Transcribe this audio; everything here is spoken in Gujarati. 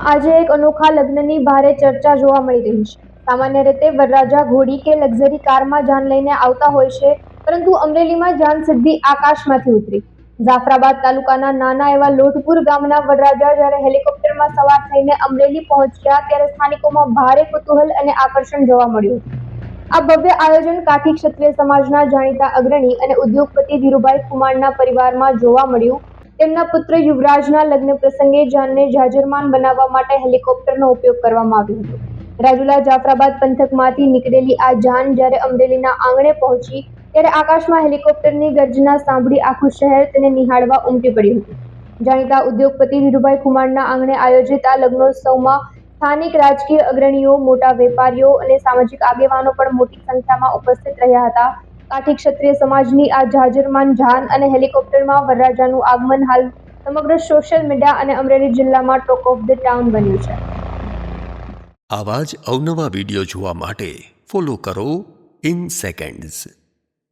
આજે એક અનોખા લગ્નની ભારે ચર્ચા જોવા મળી રહી છે. સામાન્ય રીતે વરરાજા ઘોડી કે લક્ઝરી કારમાં જાન લઈને આવતા હોય છે, પરંતુ અમરેલીમાં જાન સીધી આકાશમાંથી ઉતરી. જાફરાબાદ તાલુકાના નાના એવા લોટપુર ગામના વરરાજા જ્યારે હેલિકોપ્ટરમાં સવાર થઈને અમરેલી પહોંચ્યા, ત્યારે સ્થાનિકોમાં ભારે કુતૂહલ અને આકર્ષણ જોવા મળ્યું. આ ભવ્ય આયોજન કાઠી ક્ષત્રિય સમાજના જાણીતા અગ્રણી અને ઉદ્યોગપતિ ધીરુભાઈ કુમારના પરિવારમાં જોવા મળ્યું. તેમના પુત્ર યુવરાજના લગ્ન પ્રસંગે જાનને જાજરમાન બનાવવા માટે હેલિકોપ્ટરનો ઉપયોગ કરવામાં આવ્યો હતો. રાજુલા જાફરાબાદ પંથકમાંથી નીકળેલી આ જાન જ્યારે અમરેલીના આંગણે પહોંચી, ત્યારે આકાશમાં હેલિકોપ્ટરની ગર્જના સાંભળી આખું શહેર તેને નિહાળવા ઉમટી પડ્યું હતું. જાણીતા ઉદ્યોગપતિ ધીરુભાઈ કુમારના આંગણે આયોજિત આ લગ્નોત્સવમાં સ્થાનિક રાજકીય અગ્રણીઓ, મોટા વેપારીઓ અને સામાજિક આગેવાનો પણ મોટી સંખ્યામાં ઉપસ્થિત રહ્યા હતા. કાઠી ક્ષત્રિય સમાજની આ જાજરમાન જાન અને હેલિકોપ્ટરમાં વરરાજાનું આગમન હાલ સમગ્ર સોશિયલ મીડિયા અને અમરેલી જિલ્લામાં ટોક ઓફ ધ ટાઉન બન્યું છે. આવા જ અવનવા વીડિયો જોવા માટે ફોલો કરો ઇન સેકન્ડ્સ